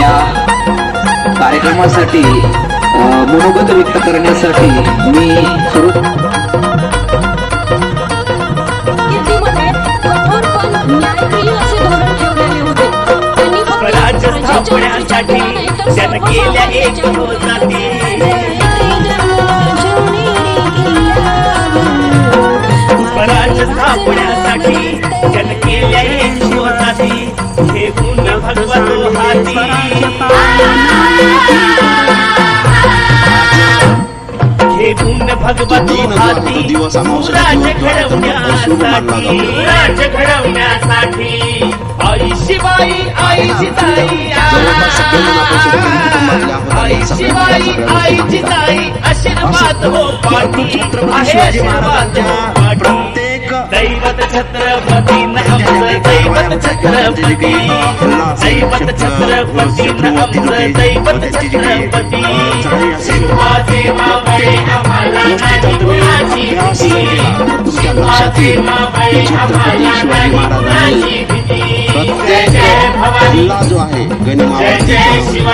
या कार्यक्रमासाठी मनोगत व्यक्त करण्यासाठी मी सुरू स्थापण्यासाठी त्यानं केल्या एक स्वराज्य स्थापण्यासाठी भगवतो हाती हे हाती दिवस राज घडवण्यासाठी जातो. राज घडवण्यासाठी आई शिवाई आई जिताई आई शिवाई आई जिताई आशीर्वाद हो पाठी आशीर्वाद हो पाठी दैवत छत्रपती दैवत छत्रपती दैवत छत्रपती दैवत छत्रपती. शिवाजी मावळे आम्हाला नाही कुणाची भीती. शिवाजी मावळे आम्हाला नाही कुणाची भीती. जय जय भवानी. किल्ला जो आहे जय जय शिवाजी.